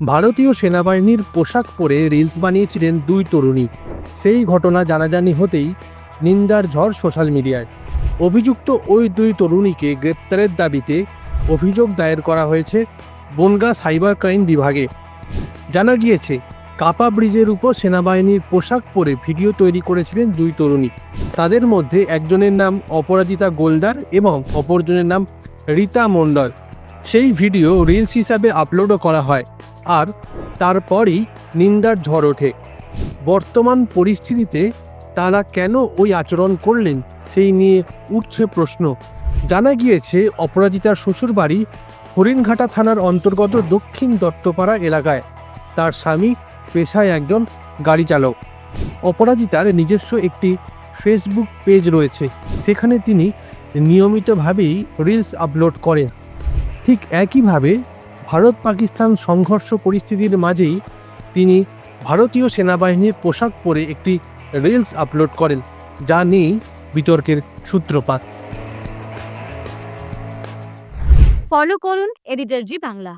ভারতীয় সেনাবাহিনীর পোশাক পরে রিলস বানিয়েছিলেন দুই তরুণী। সেই ঘটনা জানাজানি হতেই নিন্দার ঝড় সোশ্যাল মিডিয়ায়। অভিযুক্ত ওই দুই তরুণীকে গ্রেপ্তারের দাবিতে অভিযোগ দায়ের করা হয়েছে বনগাঁ সাইবার ক্রাইম বিভাগে। জানা গিয়েছে, কাপা ব্রিজের উপর সেনাবাহিনীর পোশাক পরে ভিডিও তৈরি করেছিলেন দুই তরুণী। তাদের মধ্যে একজনের নাম অপরাজিতা গোলদার এবং অপরজনের নাম রীতা মণ্ডল। সেই ভিডিও রিলস হিসাবে আপলোডও করা হয়। আর তারপরই নিন্দার ঝড় ওঠে। বর্তমান পরিস্থিতিতে তারা কেন ওই আচরণ করলেন সেই নিয়ে উঠছে প্রশ্ন। জানা গিয়েছে, অপরাজিতার শ্বশুরবাড়ি হরিণঘাটা থানার অন্তর্গত দক্ষিণ দত্তপাড়া এলাকায়। তার স্বামী পেশায় একজন গাড়ি চালক। অপরাজিতার নিজস্ব একটি ফেসবুক পেজ রয়েছে। সেখানে তিনি নিয়মিতভাবেই রিলস আপলোড করেন। ঠিক একইভাবে ভারত পাকিস্তান সংঘর্ষ পরিস্থিতির মাঝেই তিনি ভারতীয় সেনাবাহিনীর পোশাক পরে একটি রিলস আপলোড করেন, যা নিয়েই বিতর্কের সূত্রপাত। ফলো করুন এডিটারজি বাংলা